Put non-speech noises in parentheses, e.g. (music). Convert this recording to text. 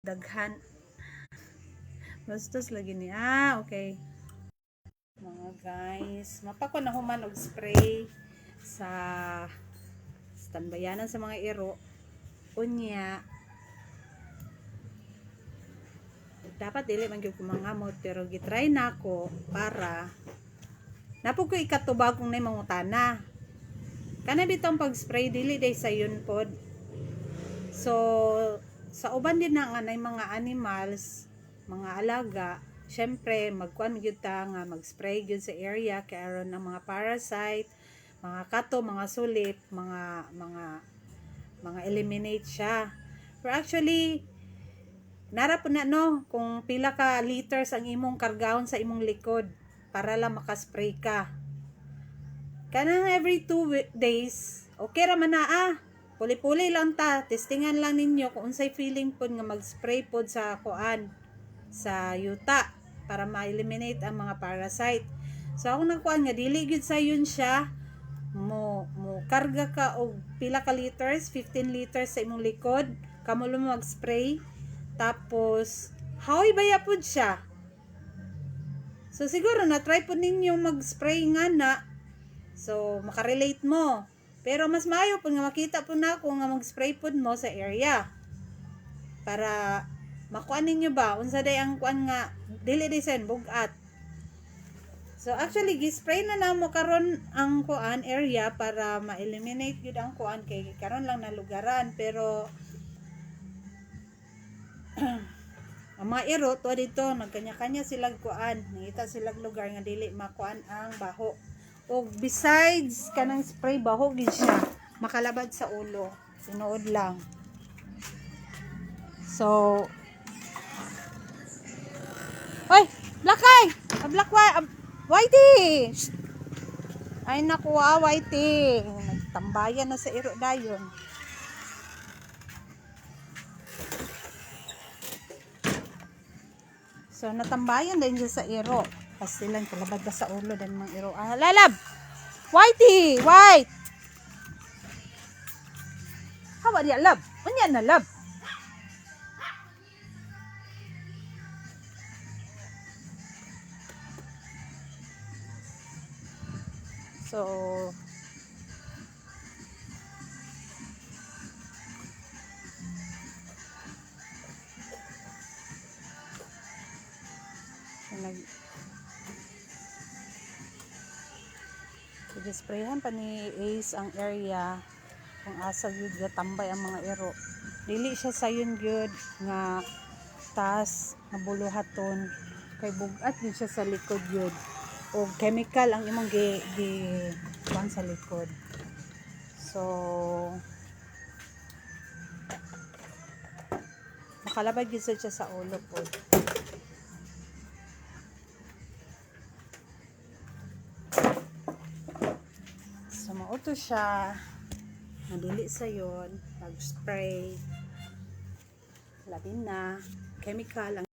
daghan. Bastos lagi ni. Ah okay. Mga guys mapako na human og spray sa standbayanan sa mga iro. Unya dapat dili man gyud ko mangamot pero gitry nako para napo ko ikatubag kung nay mangutana. Kana bitong pag-spray dili day sa yun pod. So sa uban din na nga mga animals mga alaga syempre magkuan gyud ta nga mag-spray gyud sa area kay aron ng mga parasite mga kato mga sulit mga mga mga eliminate siya pero actually Nara po na no, kung pila ka liters ang imong kargahon sa imong likod para lang makaspray ka. Kanang every two wi- days, okay ra man na ah. Puli-puli lang ta, testingan lang ninyo kung unsay feeling pod nga mag-spray pod sa kuan sa yuta para ma-eliminate ang mga parasite. So ako nagkuan nga dili gyud sa yun siya mo mo karga ka og pila ka liters, 15 liters sa imong likod, kamo lang mag-spray tapos, haoy baya pud siya. So, siguro na-try po ninyo mag-spray nga na. So, makarelate mo. Pero mas maayo po nga makita po na ako nga mag-spray po mo sa area. Para makuan ninyo ba? Unsa day ang kuan nga dili design bugat. So actually gi-spray na namo karon ang kuan area para ma-eliminate gyud ang kuan kay karon lang na lugaran pero (clears throat) ang mga iro to dito nagkanya-kanya silang kuan nangita silang lugar nga dili makuan ang baho o besides kanang spray baho gid siya makalabad sa ulo tinuod lang so Hoy, Blackay! Black White, Whitey! Ay naku, ah, Whitey. Nagtambayan na sa iro dayon. So, natambayan din siya sa iro. Kasi silang kalabad na sa ulo din mga iro. Ah, lalab! Whitey! White! Hawa niya, lab! Unya na, lab! So, nag Sige-sprayhan pa ni Ace ang area kung asa nga tambay ang mga ero. Dili siya sayon gyud nga tas nga buluhaton kay bugat din siya sa likod gyud o chemical ang imong gi, gi sa likod. So makalabad gyud siya sa ulo po. Mauto siya. Nadili sa yon Nag-spray. Labi na. Chemical ang